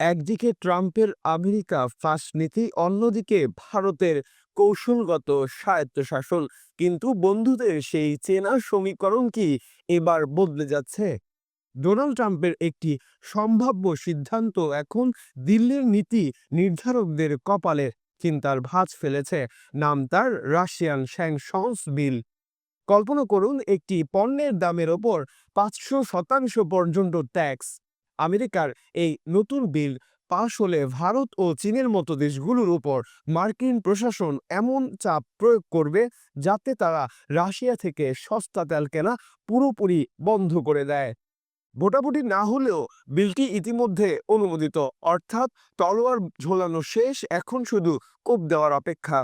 একদিকে ট্রাম্পের America first নীতি, অন্যদিকে ভারতের কৌশলগত স্বায়ত্তশাসন। কিন্তু বন্ধুদের সেই চেনা সমীকরণ কি এবার বদলে যাচ্ছে? ডোনাল্ড ট্রাম্পের একটি সম্ভাব্য সিদ্ধান্ত এখন দিল্লির নীতি নির্ধারকদের কপালে চিন্তার ভাঁজ ফেলেছে। নাম তার রাশিয়ান স্যাংশনস বিল। কল্পনা করুন, একটি পণ্যের দামের ওপর পাঁচশো শতাংশ পর্যন্ত ট্যাক্স। আমেরিকার এই নতুন বিল পাশ হলে ভারত ও চীনের মতো দেশগুলোর উপর মার্কিন প্রশাসন এমন চাপ প্রয়োগ করবে যাতে তারা রাশিয়া থেকে সস্তা তেল কেনা পুরোপুরি বন্ধ করে দেয়। ভোটাভুটি না হলেও বিলটি ইতিমধ্যে অনুমোদিত, অর্থাৎ তলোয়ার ঝোলানো শেষ, এখন শুধু কোপ দেওয়ার অপেক্ষা।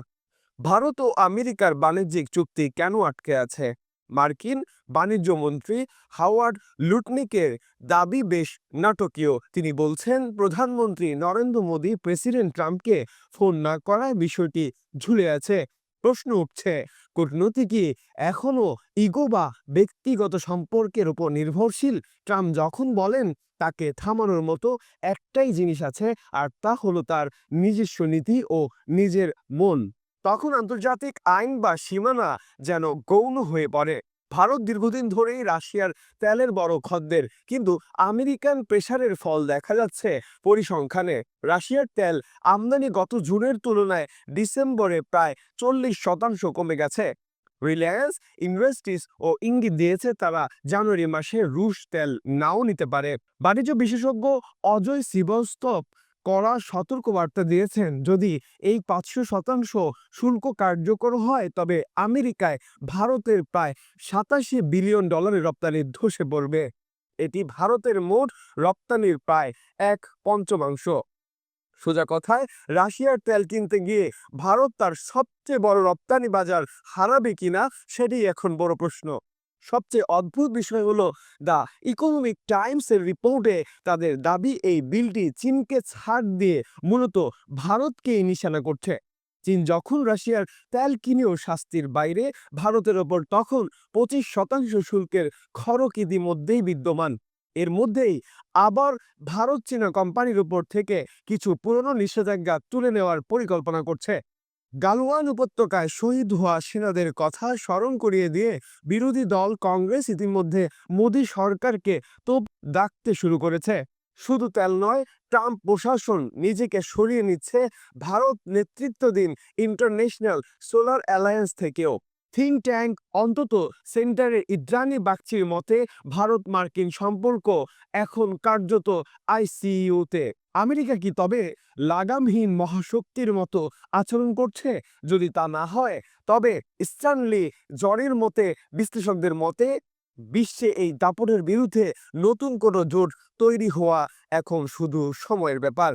ভারত ও আমেরিকার বাণিজ্যিক চুক্তি কেন আটকে আছে? মার্কিন বাণিজ্য মন্ত্রী হাওয়ার্ড লুটনিকের দাবি বেশ নাটকীয়। তিনি বলছেন, প্রধানমন্ত্রী নরেন্দ্র মোদী প্রেসিডেন্ট ট্রাম্পকে ফোন না করায় বিষয়টি ঝুলে আছে। প্রশ্ন উঠছে, কূটনীতি কি এখনও ইগো বা ব্যক্তিগত সম্পর্কের উপর নির্ভরশীল? ট্রাম্প যখন বলেন তাকে থামানোর মতো একটাই জিনিস আছে, আর তা হলো তার নিজস্ব নীতি ও নিজের মন। তখন আন্তর্জাতিক আইন বা সীমানা যেন গৌণ হয়ে পড়ে। ভারত দীর্ঘদিন ধরেই রাশিয়ার তেলের বড় খদ্দের, কিন্তু আমেরিকান প্রেসারের ফল দেখা যাচ্ছে পরিসংখ্যানে। রাশিয়ার তেল আমদানি গত জুনের তুলনায় ডিসেম্বরে প্রায় চল্লিশ শতাংশ কমে গেছে। রিলায়েন্স ইনভেস্টিস ও ইঙ্গিত দিয়েছে তারা জানুয়ারি মাসে রুশ তেল নাও নিতে পারে। বাণিজ্য বিশেষজ্ঞ অজয় শ্রীবাস্তব কড়া সতর্কবার্তা দিয়েছেন। যদি এই পাঁচশো শতাংশ শুল্ক কার্যকর হয়, তবে আমেরিকায় ভারতের প্রায় সাতাশি বিলিয়ন ডলারের রপ্তানি ধসে পড়বে। এটি ভারতের মোট রপ্তানির প্রায় এক পঞ্চমাংশ। সোজা কথায়, রাশিয়ার তেল কিনতে গিয়ে ভারত তার সবচেয়ে বড় রপ্তানি বাজার হারাবে কিনা, সেটি এখন বড় প্রশ্ন। সবচেয়ে অদ্ভুত বিষয় হলো দ্য ইকোনমিক টাইমসের রিপোর্টে তাদের দাবি এই বিলটি চীনকে ছাড় দিয়ে মূলত ভারতকেই নিশানা করছে। চীন যখন রাশিয়ার তেল কিনেও শাস্তির বাইরে, ভারতের ওপর তখন পঁচিশ শতাংশ শুল্কের খরক ইতিমধ্যেই বিদ্যমান। এর মধ্যেই আবার ভারত চীনা কোম্পানির উপর থেকে কিছু পুরনো নিষেধাজ্ঞা তুলে নেওয়ার পরিকল্পনা করছে। গালওয়ান উপত্যকায় শহীদ হওয়া সেনাদের কথা স্মরণ করিয়ে দিয়ে বিরোধী দল কংগ্রেস ইতিমধ্যে মোদী সরকারকে তোপ ডাকতে শুরু করেছে। শুধু তেল নয়, ট্রাম্প প্রশাসন নিজেকে সরিয়ে নিচ্ছে ভারত নেতৃত্বাধীন ইন্টারন্যাশনাল সোলার অ্যালায়েন্স থেকেও। থিঙ্ক ট্যাঙ্ক অন্তত সেন্টারের ইদ্রানি বাগচির মতে ভারত মার্কিন সম্পর্ক এখন কার্যত আইসিইউতে। আমেরিকা কি তবে লাগামহীন মহাশক্তির মতো আচরণ করছে? যদি তা না হয়, তবে স্ট্যানলি জরের মতে বিশ্লেষকদের মতে, বিশ্বে এই দাপটের বিরুদ্ধে নতুন কোনো জোট তৈরি হওয়া এখন শুধু সময়ের ব্যাপার।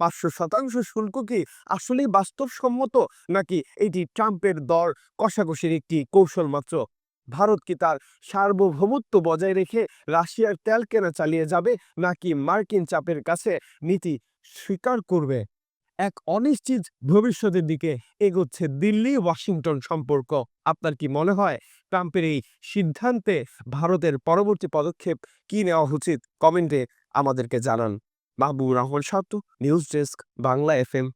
পাঁচশো শতাংশ শুল্ক কি আসলেই বাস্তবসম্মত, নাকি এটি ট্রাম্পের দর কষাকষির একটি কৌশল মাত্র? ভারত কি তার সার্বভৌমত্ব বজায় রেখে রাশিয়ার তেল কেনা চালিয়ে যাবে, নাকি মার্কিন চাপের কাছে নীতি স্বীকার করবে? এক অনিশ্চিত ভবিষ্যতের দিকে এগোচ্ছে দিল্লি ওয়াশিংটন সম্পর্ক। আপনার কি মনে হয় ট্রাম্পের এই সিদ্ধান্তে ভারতের পরবর্তী পদক্ষেপ কি নেওয়া উচিত? কমেন্টে আমাদেরকে জানান। মাহবুব রহমান সাত্তু নিউজ ডেস্ক, বাংলা এফএম।